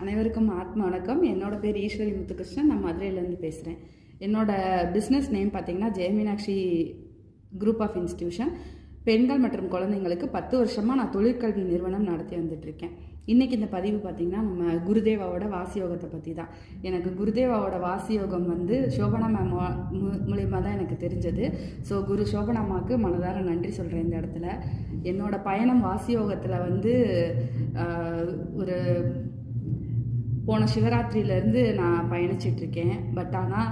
அனைவருக்கும் ஆத்ம வணக்கம். என்னோட பேர் ஈஸ்வரி முத்துகிருஷ்ணன். நான் மதுரையிலேருந்து பேசுகிறேன் என்னோட பிஸ்னஸ் நேம் பார்த்தீங்கன்னா ஜெயமீனாட்சி குரூப் ஆஃப் இன்ஸ்டிடியூஷன் பெண்கள் மற்றும் குழந்தைங்களுக்கு பத்து வருஷமாக நான் தொழிற்கல்வி நிறுவனம் நடத்தி வந்துட்டுருக்கேன். இன்றைக்கி இந்த பதிவு பார்த்திங்கன்னா நம்ம குருதேவாவோட வாசியோகத்தை பற்றி தான் எனக்கு குருதேவாவோட வாசியோகம் வந்து சோபனா மேம் மூலியமாக தான் எனக்கு தெரிஞ்சது. ஸோ குரு சோபனாமாவுக்கு மனதார நன்றி சொல்கிறேன் இந்த இடத்துல. என்னோடய பயணம் வாசியோகத்தில் வந்து ஒரு போன சிவராத்திரியிலேருந்து நான் பயணிச்சிட்டு இருக்கேன். பட் ஆனால்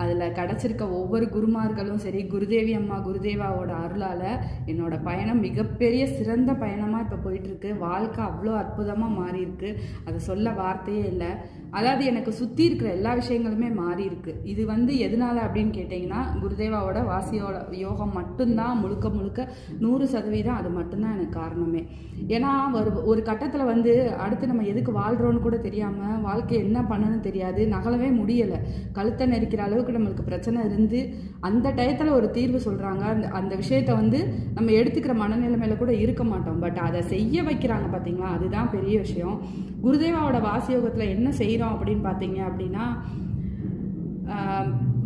அதில் கிடச்சிருக்க ஒவ்வொரு குருமார்களும் சரி குருதேவி அம்மா குருதேவாவோட அருளால் என்னோட பயணம் மிகப்பெரிய சிறந்த பயணமாக இப்போ போயிட்டுருக்கு. வாழ்க்கை அவ்வளோ அற்புதமாக மாறியிருக்கு. அதை சொல்ல வார்த்தையே இல்லை. அதாவது எனக்கு சுற்றி இருக்கிற எல்லா விஷயங்களுமே மாறி இருக்கு இது வந்து எதனால அப்படின்னு கேட்டிங்கன்னா குருதேவாவோட வாசியோட யோகம் மட்டும்தான் முழுக்க முழுக்க நூறு சதவீதம் அது மட்டும்தான் எனக்கு காரணமே. ஏன்னா ஒரு ஒரு கட்டத்தில் வந்து அடுத்து நம்ம எதுக்கு வாழ்கிறோன்னு கூட தெரியாமல் வாழ்க்கை என்ன பண்ணணும்னு தெரியாது. நகலவே முடியலை. கழுத்தை நெரிக்கிற அளவு அளவுக்கு நம்மளுக்கு பிரச்சனை இருந்து அந்த டயத்தில் ஒரு தீர்வு சொல்கிறாங்க அந்த அந்த விஷயத்தை வந்து நம்ம எடுத்துக்கிற மனநிலைமையில கூட இருக்க மாட்டோம். பட் அதை செய்ய வைக்கிறாங்க பார்த்தீங்களா அதுதான் பெரிய விஷயம். குருதேவாவோட வாசியோகத்தில் என்ன செய்கிறோம் அப்படின்னு பார்த்தீங்க அப்படின்னா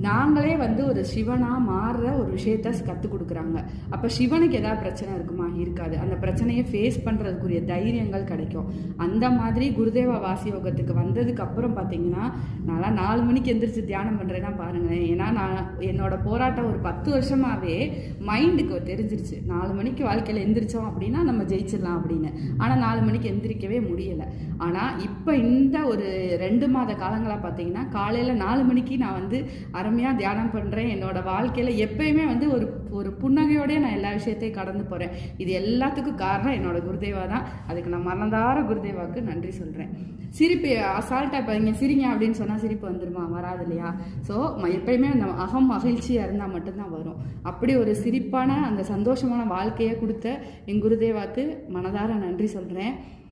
நாங்களே வந்து ஒரு சிவனாக மாறுற ஒரு விஷயத்த கற்றுக் கொடுக்குறாங்க. அப்போ சிவனுக்கு ஏதாவது பிரச்சனை இருக்குமா? இருக்காது. அந்த பிரச்சனையை ஃபேஸ் பண்ணுறதுக்குரிய தைரியங்கள் கிடைக்கும். அந்த மாதிரி குருதேவா வாசி யோகத்துக்கு வந்ததுக்கு அப்புறம் பார்த்தீங்கன்னா நான்லாம் நாலு மணிக்கு எந்திரிச்சு தியானம் பண்ணுறேன்னா பாருங்களேன். ஏன்னா நான் என்னோட போராட்டம் ஒரு பத்து வருஷமாகவே மைண்டுக்கு தெரிஞ்சிருச்சு. நாலு மணிக்கு வாழ்க்கையில் எந்திரிச்சோம் அப்படின்னா நம்ம ஜெயிச்சிடலாம் அப்படின்னு. ஆனால் நாலு மணிக்கு எந்திரிக்கவே முடியலை. ஆனால் இப்போ இந்த ஒரு ரெண்டு மாத காலங்களாக பார்த்தீங்கன்னா காலையில் நாலு மணிக்கு நான் வந்து அருமையாக தியானம் பண்ணுறேன் என்னோட வாழ்க்கையில் எப்பயுமே வந்து ஒரு ஒரு புன்னகையோடய நான் எல்லா விஷயத்தையும் கடந்து போகிறேன் இது எல்லாத்துக்கும் காரணம் என்னோட குருதேவா தான். அதுக்கு நான் மறந்தார குருதேவாவுக்கு நன்றி சொல்கிறேன் சிரிப்பு அசால்ட்டாக இப்போ இங்கே சிரிங்க அப்படின்னு சொன்னால் சிரிப்பு வந்துருமா? வராது இல்லையா? ஸோ எப்பயுமே அந்த அகம் மகிழ்ச்சியாக இருந்தால் மட்டும்தான் வரும். அப்படி ஒரு சிரிப்பான அந்த சந்தோஷமான வாழ்க்கையை கொடுத்த என் குருதேவாக்கு மனதார நன்றி சொல்கிறேன்